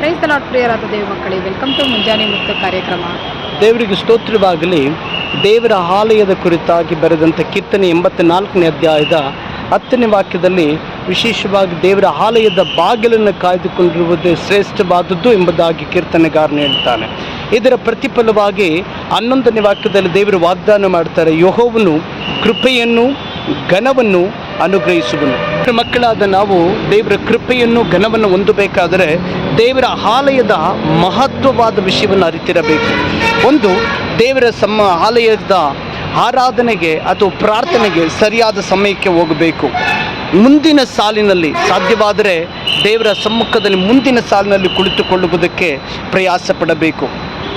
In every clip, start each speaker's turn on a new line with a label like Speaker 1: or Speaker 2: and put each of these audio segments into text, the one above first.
Speaker 1: ಪ್ರಿಯರಾದ ದೇವ ಮಕ್ಕಳೇ welcome to ಮುಂಜಾನೆ ಮುಕ್ತ ಕಾರ್ಯಕ್ರಮ.
Speaker 2: ದೇವರಿಗೆ ಸ್ತೋತ್ರವಾಗಲಿ. ದೇವರ ಆಲಯದ ಕುರಿತಾಗಿ ಬರೆದಂಥ ಕೀರ್ತನೆ ಎಂಬತ್ತ ನಾಲ್ಕನೇ ಅಧ್ಯಾಯದ ಹತ್ತನೇ ವಾಕ್ಯದಲ್ಲಿ ವಿಶೇಷವಾಗಿ ದೇವರ ಆಲಯದ ಬಾಗಿಲನ್ನು ಕಾಯ್ದುಕೊಂಡಿರುವುದೇ ಶ್ರೇಷ್ಠವಾದದ್ದು ಎಂಬುದಾಗಿ ಕೀರ್ತನೆಗಾರನು ಹೇಳ್ತಾನೆ. ಇದರ ಪ್ರತಿಫಲವಾಗಿ ಹನ್ನೊಂದನೇ ವಾಕ್ಯದಲ್ಲಿ ದೇವರು ವಾಗ್ದಾನ ಮಾಡ್ತಾರೆ ಯೋಹವನ್ನು ಕೃಪೆಯನ್ನು, ಘನವನ್ನು ಅನುಗ್ರಹಿಸುವನು. ಮಕ್ಕಳಾದ ನಾವು ದೇವರ ಕೃಪೆಯನ್ನು, ಘನವನ್ನು ಹೊಂದಬೇಕಾದರೆ ದೇವರ ಆಲಯದ ಮಹತ್ವವಾದ ವಿಷಯವನ್ನು ಅರಿತಿರಬೇಕು. ಒಂದು, ದೇವರ ಸಮ ಆಲಯದ ಆರಾಧನೆಗೆ ಅಥವಾ ಪ್ರಾರ್ಥನೆಗೆ ಸರಿಯಾದ ಸಮಯಕ್ಕೆ ಹೋಗಬೇಕು. ಮುಂದಿನ ಸಾಲಿನಲ್ಲಿ ಸಾಧ್ಯವಾದರೆ ದೇವರ ಸಮ್ಮುಖದಲ್ಲಿ ಮುಂದಿನ ಸಾಲಿನಲ್ಲಿ ಕುಳಿತುಕೊಳ್ಳುವುದಕ್ಕೆ ಪ್ರಯಾಸ ಪಡಬೇಕು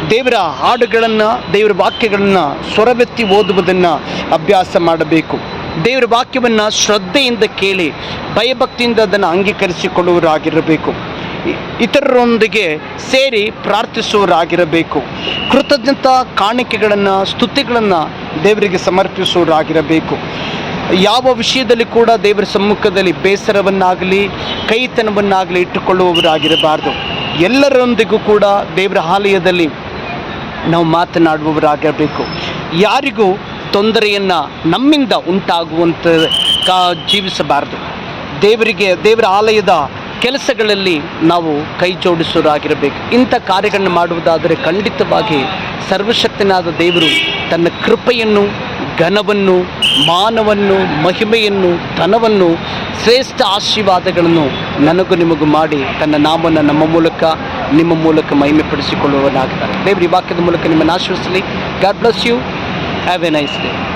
Speaker 2: ದೇವರ ಹಾಡುಗಳನ್ನು, ದೇವರ ವಾಕ್ಯಗಳನ್ನು ಸ್ವರವೆತ್ತಿ ಓದುವುದನ್ನು ಅಭ್ಯಾಸ ಮಾಡಬೇಕು. ದೇವರ ವಾಕ್ಯವನ್ನು ಶ್ರದ್ಧೆಯಿಂದ ಕೇಳಿ ಭಯಭಕ್ತಿಯಿಂದ ಅದನ್ನು ಅಂಗೀಕರಿಸಿಕೊಳ್ಳುವರಾಗಿರಬೇಕು ಇತರರೊಂದಿಗೆ ಸೇರಿ ಪ್ರಾರ್ಥಿಸುವರಾಗಿರಬೇಕು ಕೃತಜ್ಞತಾ ಕಾಣಿಕೆಗಳನ್ನು, ಸ್ತುತಿಗಳನ್ನು ದೇವರಿಗೆ ಸಮರ್ಪಿಸುವರಾಗಿರಬೇಕು ಯಾವ ವಿಷಯದಲ್ಲಿ ಕೂಡ ದೇವರ ಸಮ್ಮುಖದಲ್ಲಿ ಬೇಸರವನ್ನಾಗಲಿ, ಕೈತನವನ್ನಾಗಲಿ ಇಟ್ಟುಕೊಳ್ಳುವವರಾಗಿರಬಾರ್ದು. ಎಲ್ಲರೊಂದಿಗೂ ಕೂಡ ದೇವರ ಆಲಯದಲ್ಲಿ ನಾವು ಮಾತನಾಡುವವರಾಗಿರಬೇಕು. ಯಾರಿಗೂ ತೊಂದರೆಯನ್ನು ನಮ್ಮಿಂದ ಉಂಟಾಗುವಂಥ ಕಾ ಜೀವಿಸಬಾರದು. ದೇವರಿಗೆ, ದೇವರ ಆಲಯದ ಕೆಲಸಗಳಲ್ಲಿ ನಾವು ಕೈ ಜೋಡಿಸೋರಾಗಿರಬೇಕು ಇಂಥ ಕಾರ್ಯಗಳನ್ನು ಮಾಡುವುದಾದರೆ ಖಂಡಿತವಾಗಿ ಸರ್ವಶಕ್ತನಾದ ದೇವರು ತನ್ನ ಕೃಪೆಯನ್ನು, ಘನವನ್ನು, ಮಾನವನ್ನು, ಮಹಿಮೆಯನ್ನು, ಧನವನ್ನು, ಶ್ರೇಷ್ಠ ಆಶೀರ್ವಾದಗಳನ್ನು ನನಗೂ ನಿಮಗೂ ಮಾಡಿ ತನ್ನ ನಾಮವನ್ನು ನಮ್ಮ ಮೂಲಕ, ನಿಮ್ಮ ಮೂಲಕ ಮಹಿಮೆಪಡಿಸಿಕೊಳ್ಳುವನಾಗ್ತಾನೆ ದೇವರು ಈ ವಾಕ್ಯದ ಮೂಲಕ ನಿಮ್ಮನ್ನು ಆಶ್ರಯಿಸಲಿ God bless you Have a nice day.